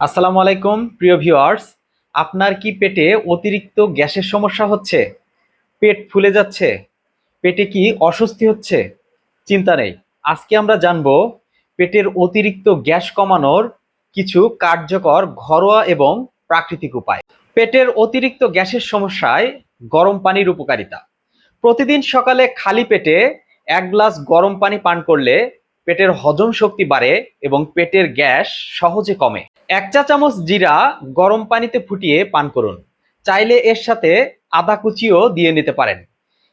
আসসালামু আলাইকুম, প্রিয় ভিউয়ার্স। আপনার কি পেটে অতিরিক্ত গ্যাসের সমস্যা হচ্ছে? পেট ফুলে যাচ্ছে? পেটে কি অস্বস্তি হচ্ছে? চিন্তা নেই। আজকে আমরা জানব পেটের অতিরিক্ত গ্যাস কমানোর কিছু কার্যকর ঘরোয়া এবং প্রাকৃতিক উপায়। পেটের অতিরিক্ত গ্যাসের সমস্যায় গরম পানির উপকারিতা। প্রতিদিন সকালে খালি পেটে এক গ্লাস গরম পানি পান করলে পেটের হজম শক্তি বাড়ে এবং পেটের গ্যাস সহজে কমে। এক চা চামচ জিরা গরম পানিতে ফুটিয়ে পান করুন। চাইলে এর সাথে আদা কুচিও দিয়ে নিতে পারেন।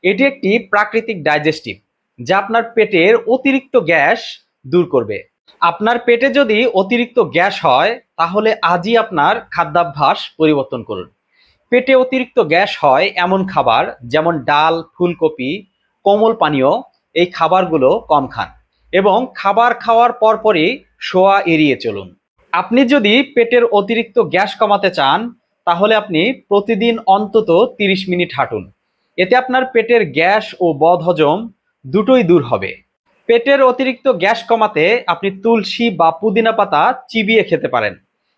এটি একটি প্রাকৃতিক ডাইজেস্টিভ, যা আপনার পেটের অতিরিক্ত গ্যাস দূর করবে। আপনার পেটে যদি অতিরিক্ত গ্যাস হয়, তাহলে আজই আপনার খাদ্যাভ্যাস পরিবর্তন করুন। পেটে অতিরিক্ত গ্যাস হয় এমন খাবার, যেমন ডাল, ফুলকপি, কোমল পানীয়, এই খাবারগুলো কম খান এবং খাবার খাওয়ার পরপরই শোয়া এড়িয়ে চলুন। আপনি যদি পেটের অতিরিক্ত গ্যাস কমাতে চান, তাহলে আপনি প্রতিদিন অন্তত তিরিশ মিনিট হাঁটুন। এতে আপনার পেটের গ্যাস ও বদহজম দুটোই দূর হবে। পেটের অতিরিক্ত গ্যাস কমাতে আপনি তুলসী বা পুদিনা পাতা চিবিয়ে খেতে পারেন।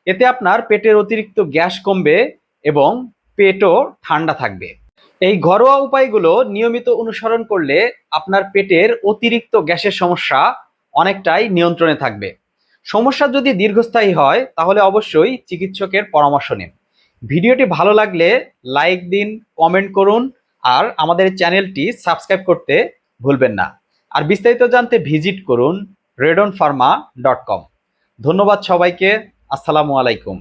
এতে আপনার পেটের অতিরিক্ত গ্যাস কমবে এবং পেটও ঠান্ডা থাকবে। এই ঘরোয়া উপায়গুলো নিয়মিত অনুসরণ করলে আপনার পেটের অতিরিক্ত গ্যাসের সমস্যা অনেকটাই নিয়ন্ত্রণে থাকবে। সমস্যা যদি দীর্ঘস্থায়ী হয়, তাহলে অবশ্যই চিকিৎসকের পরামর্শ নিন। ভিডিওটি ভালো লাগলে লাইক দিন, কমেন্ট করুন, আর আমাদের চ্যানেলটি সাবস্ক্রাইব করতে ভুলবেন না। আর বিস্তারিত জানতে ভিজিট করুন রেডন ফার্মা ডট কম। ধন্যবাদ সবাইকে, আসসালামু আলাইকুম।